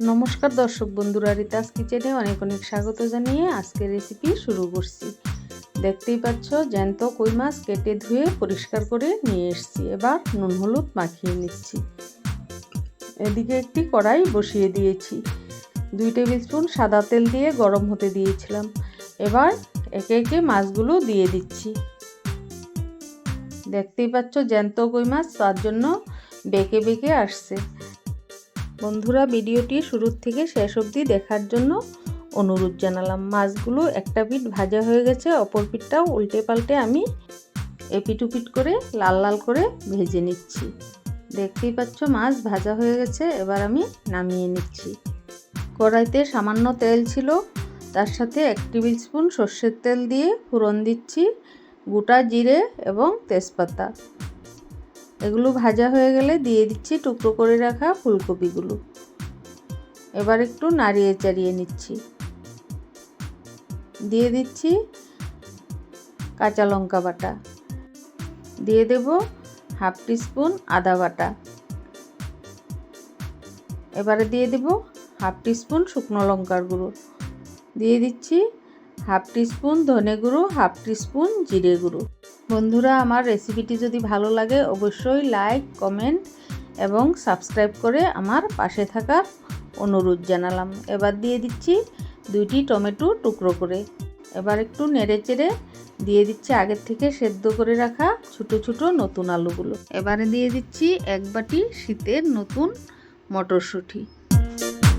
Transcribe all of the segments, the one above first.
নমস্কার দর্শক বন্ধুরা, রিতাস কিচেনে অনেক অনেক স্বাগত জানিয়ে আজকের রেসিপি শুরু করছি। দেখতেই পাচ্ছ, জ্যান্ত কই মাছ কেটে ধুয়ে পরিষ্কার করে নিয়ে এসেছি। এবার নুন হলুদ মাখিয়ে নিচ্ছি। এদিকে একটি কড়াই বসিয়ে দিয়েছি। দুই টেবিল স্পুন সাদা তেল দিয়ে গরম হতে দিয়েছিলাম। এবার একে একে মাছগুলো দিয়ে দিচ্ছি। দেখতেই পাচ্ছ, জ্যান্ত কই মাছ তার জন্য বেঁকে বেঁকে আসছে। বন্ধুরা, ভিডিওটি শুরুর থেকে শেষ অবধি দেখার জন্য অনুরোধ জানালাম। মাছগুলো একটা পিঠ ভাজা হয়ে গেছে, অপর পিঠটাও উল্টে পাল্টে আমি এপিটুপিট করে লাল লাল করে ভেজে নিচ্ছি। দেখতেই পাচ্ছ মাছ ভাজা হয়ে গেছে, এবার আমি নামিয়ে নিচ্ছি। কড়াইতে সামান্য তেল ছিল, তার সাথে এক টেবিল স্পুন সর্ষের তেল দিয়ে ফোড়ন দিচ্ছি, গোটা জিরে এবং তেজপাতা। এগুলো ভাজা হয়ে গেলে দিয়ে দিচ্ছি টুকরো করে রাখা ফুলকপিগুলো। এবার একটু নাড়িয়ে চাড়িয়ে নিচ্ছি। দিয়ে দিচ্ছি কাঁচা লঙ্কা বাটা। দিয়ে দেব হাফ টিস্পুন আদা বাটা। এবারে দিয়ে দেব হাফ টিস্পুন শুকনো লঙ্কার গুঁড়ো। দিয়ে দিচ্ছি হাফ টিস্পুন ধনে গুঁড়ো, হাফ টিস্পুন জিরে গুঁড়ো। বন্ধুরা, আমার রেসিপিটি যদি ভালো লাগে, অবশ্যই লাইক, কমেন্ট এবং সাবস্ক্রাইব করে আমার পাশে থাকার অনুরোধ জানালাম। এবার দিয়ে দিচ্ছি দুইটি টমেটো টুকরো করে। এবার একটু নেড়ে চেড়ে দিয়ে দিচ্ছি আগের থেকে সেদ্ধ করে রাখা ছোটো ছোটো নতুন আলুগুলো। এবারে দিয়ে দিচ্ছি এক বাটি শীতের নতুন মটরশুঁটি।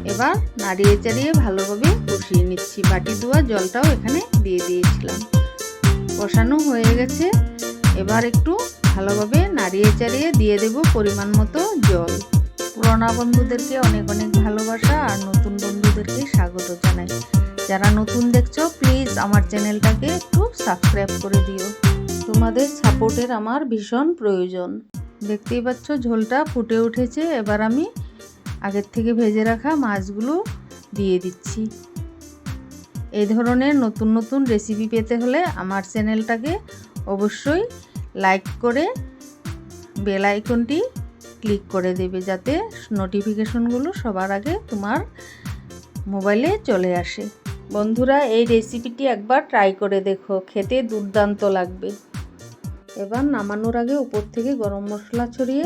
এবার নাড়িয়ে চাড়িয়ে ভালোভাবে কষিয়ে নিচ্ছি। বাটি ধোয়া জলটাও এখানে দিয়ে দিয়েছিলাম। কষানো হয়ে গেছে। এবার একটু ভালোভাবে নাড়িয়ে চাড়িয়ে দিয়ে দেব পরিমাণ মতো জল। পুরোনা বন্ধুদেরকে অনেক অনেক ভালোবাসা আর নতুন বন্ধুদেরকে স্বাগত জানাই। যারা নতুন দেখছ, প্লিজ আমার চ্যানেলটাকে একটু সাবস্ক্রাইব করে দিও। তোমাদের সাপোর্টের আমার ভীষণ প্রয়োজন। দেখতেই পাচ্ছ ঝোলটা ফুটে উঠেছে। এবার আমি আগের থেকে ভেজে রাখা মাছগুলো দিয়ে দিচ্ছি। এই ধরনের নতুন নতুন রেসিপি পেতে হলে আমার চ্যানেলটাকে অবশ্যই লাইক করে বেল আইকনটি ক্লিক করে দেবে যাতে নোটিফিকেশনগুলো সবার আগে তোমার মোবাইলে চলে আসে। বন্ধুরা, এই রেসিপিটি একবার ট্রাই করে দেখো, খেতে দুর্দান্ত লাগবে। এবার নামানোর আগে উপর থেকে গরম মশলা ছড়িয়ে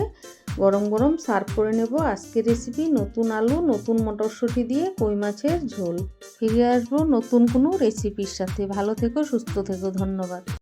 গরম গরম সার্ভ করে নেব। আজকের রেসিপি নতুন আলু, নতুন মটরশুঁটি দিয়ে কই মাছের ঝোল। ফিরে আসব নতুন কোনো রেসিপির সাথে। ভালো থেকো, সুস্থ থেকো, ধন্যবাদ।